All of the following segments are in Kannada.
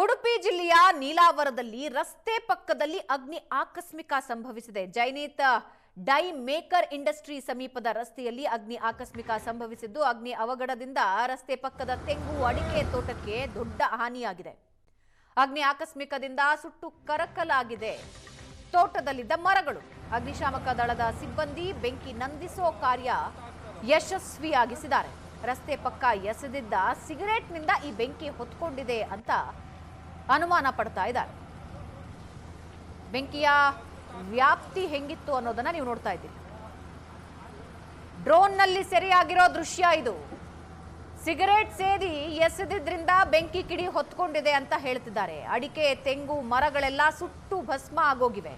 ಉಡುಪಿ ಜಿಲ್ಲೆಯ ನೀಲಾವರದಲ್ಲಿ ರಸ್ತೆ ಪಕ್ಕದಲ್ಲಿ ಅಗ್ನಿ ಆಕಸ್ಮಿಕ ಸಂಭವಿಸಿದೆ. ಜೈನೇತ ಡೈ ಮೇಕರ್ ಇಂಡಸ್ಟ್ರಿ ಸಮೀಪದ ರಸ್ತೆಯಲ್ಲಿ ಅಗ್ನಿ ಆಕಸ್ಮಿಕ ಸಂಭವಿಸಿದ್ದು, ಅಗ್ನಿ ಅವಘಡದಿಂದ ರಸ್ತೆ ಪಕ್ಕದ ತೆಂಗು ಅಡಿಕೆ ತೋಟಕ್ಕೆ ದೊಡ್ಡ ಹಾನಿಯಾಗಿದೆ. ಅಗ್ನಿ ಆಕಸ್ಮಿಕದಿಂದ ಸುಟ್ಟು ಕರಕಲಾಗಿದೆ. ತೋಟದಲ್ಲಿದ್ದ ಮರಗಳು, ಅಗ್ನಿಶಾಮಕ ದಳದ ಸಿಬ್ಬಂದಿ ಬೆಂಕಿ ನಂದಿಸೋ ಕಾರ್ಯ ಯಶಸ್ವಿಯಾಗಿಸಿದ್ದಾರೆ. ರಸ್ತೆ ಪಕ್ಕ ಎಸೆದಿದ್ದ ಸಿಗರೇಟ್ನಿಂದ ಈ ಬೆಂಕಿ ಹೊತ್ಕೊಂಡಿದೆ ಅಂತ ಅನುಮಾನ ಪಡ್ತಾ ಇದ್ದಾರೆ. ಬೆಂಕಿಯ ವ್ಯಾಪ್ತಿ ಹೆಂಗಿತ್ತು ಅನ್ನೋದನ್ನ ನೀವು ನೋಡ್ತಾ ಇದ್ದೀರಿ. ಡ್ರೋನ್ನಲ್ಲಿ ಸೆರೆಯಾಗಿರೋ ದೃಶ್ಯ ಇದು. ಸಿಗರೇಟ್ ಸೇದಿ ಎಸೆದಿದ್ರಿಂದ ಬೆಂಕಿ ಕಿಡಿ ಹೊತ್ಕೊಂಡಿದೆ ಅಂತ ಹೇಳ್ತಿದ್ದಾರೆ. ಅಡಿಕೆ, ತೆಂಗು, ಮರಗಳೆಲ್ಲ ಸುಟ್ಟು ಭಸ್ಮ ಆಗೋಗಿವೆ.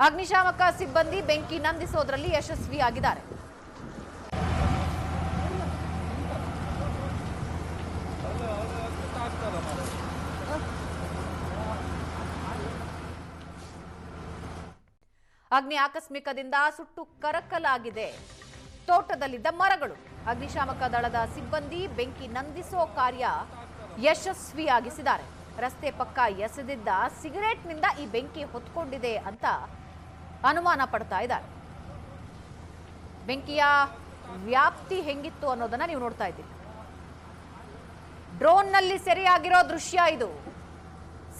ಅಗ್ನಿಶಾಮಕ ಸಿಬ್ಬಂದಿ ಬೆಂಕಿ ನಂದಿಸೋದ್ರಲ್ಲಿ ಯಶಸ್ವಿಯಾಗಿದ್ದಾರೆ. ಅಗ್ನಿ ಆಕಸ್ಮಿಕದಿಂದ ಸುಟ್ಟು ಕರಕಲಾಗಿದೆ. ತೋಟದಲ್ಲಿದ್ದ ಮರಗಳು, ಅಗ್ನಿಶಾಮಕ ದಳದ ಸಿಬ್ಬಂದಿ ಬೆಂಕಿ ನಂದಿಸೋ ಕಾರ್ಯ ಯಶಸ್ವಿಯಾಗಿಸಿದ್ದಾರೆ. ರಸ್ತೆ ಪಕ್ಕ ಎಸೆದಿದ್ದ ಸಿಗರೇಟ್ನಿಂದ ಈ ಬೆಂಕಿ ಹೊತ್ಕೊಂಡಿದೆ ಅಂತ ಅನುಮಾನ ಪಡ್ತಾ ಇದ್ದಾರೆ. ಬೆಂಕಿಯ ವ್ಯಾಪ್ತಿ ಹೆಂಗಿತ್ತು ಅನ್ನೋದನ್ನ ನೀವು ನೋಡ್ತಾ ಇದ್ದೀರಿ. ಡ್ರೋನ್ನಲ್ಲಿ ಸೆರೆಯಾಗಿರೋ ದೃಶ್ಯ ಇದು.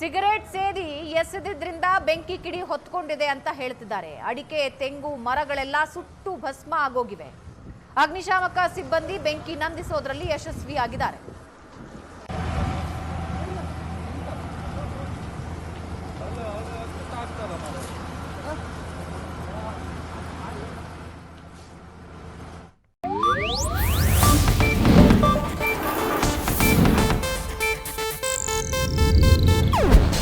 ಸಿಗರೇಟ್ ಸೇದಿ ಎಸೆದಿದ್ರಿಂದ ಬೆಂಕಿ ಕಿಡಿ ಹೊತ್ಕೊಂಡಿದೆ ಅಂತ ಹೇಳ್ತಿದ್ದಾರೆ. ಅಡಿಕೆ, ತೆಂಗು, ಮರಗಳೆಲ್ಲ ಸುಟ್ಟು ಭಸ್ಮ ಆಗೋಗಿವೆ. ಅಗ್ನಿಶಾಮಕ ಸಿಬ್ಬಂದಿ ಬೆಂಕಿ ನಂದಿಸೋದ್ರಲ್ಲಿ ಯಶಸ್ವಿಯಾಗಿದ್ದಾರೆ.